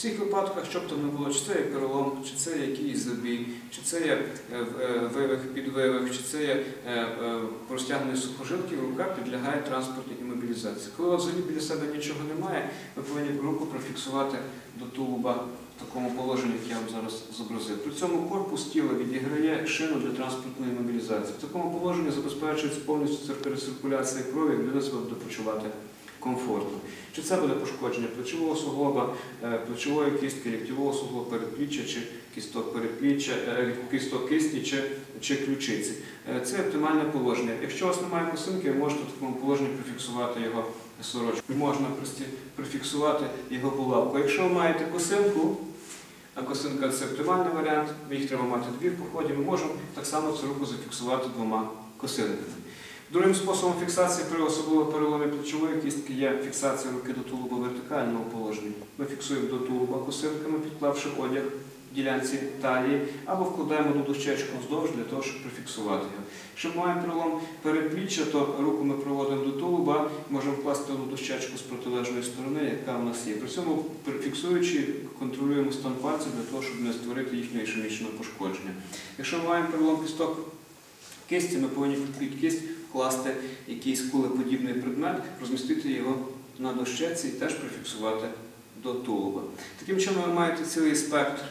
всіх випадках, щоб то не було, чи це є перелом, чи це є якийсь забій, чи це є е, е, вивих, підвивих, чи це є е, розтягнення сухожилків, рука підлягає транспортній імобілізації. Коли взагалі біля себе нічого немає, ви повинні руку профіксувати до тулуба в такому положенні, як я вам зараз зобразив. При цьому корпус тіла відіграє шину для транспортної мобілізації. В такому положенні забезпечується повністю цир- рециркуляція крові, людина себе буде почувати комфортно. Чи це буде пошкодження плечового суглоба, е, плечової кістки, ліктьового суглоба, передпліччя чи кісток передпліччя, е, кісток кисті чи, чи ключиці. Е, Це оптимальне положення. Якщо у вас немає косинки, ви можете в такому положенні профіксувати його сорочку. Можна прості- профіксувати його булавку. Якщо ви маєте косинку, а косинка це оптимальний варіант, їх треба мати дві в поході, ми можемо так само цю руку зафіксувати двома косинками. Другим способом фіксації при особливо переломі плечової кістки є фіксація руки до тулуба вертикального положення. Ми фіксуємо до тулуба косинками, підклавши одяг в ділянці талії, або вкладаємо до дощечку вздовж для того, щоб прифіксувати його. Якщо маємо перелом передпліччя, то руку ми проводимо до тулуба, можемо вкласти одну дощечку з протилежної сторони, яка в нас є. При цьому фіксуючи, контролюємо стан пальця для того, щоб не створити їхнього ішемічного пошкодження. Якщо ми маємо перелом кісток кисті, ми повинні під кисть вкласти якийсь кулеподібний предмет, розмістити його на дощеці і теж прифіксувати до тулуба. Таким чином ви маєте цілий спектр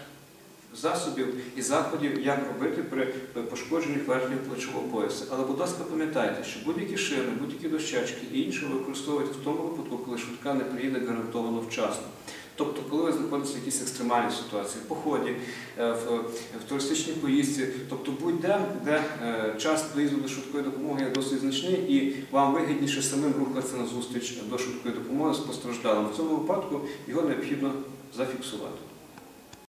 засобів і заходів, як робити при пошкодженні верхнього плечового поясу. Але, будь ласка, пам'ятайте, що будь-які шини, будь-які дощечки і інше ви використовуєте в тому випадку, коли швидка не приїде гарантовано вчасно. Тобто, коли ви знаходитеся в якійсь екстремальній ситуації, в поході, е, в, в туристичній поїздці, тобто будь-де, де е, час доїзду до швидкої допомоги є досить значний, і вам вигідніше самим рухатися на зустріч до швидкої допомоги з постраждалим. В цьому випадку його необхідно зафіксувати.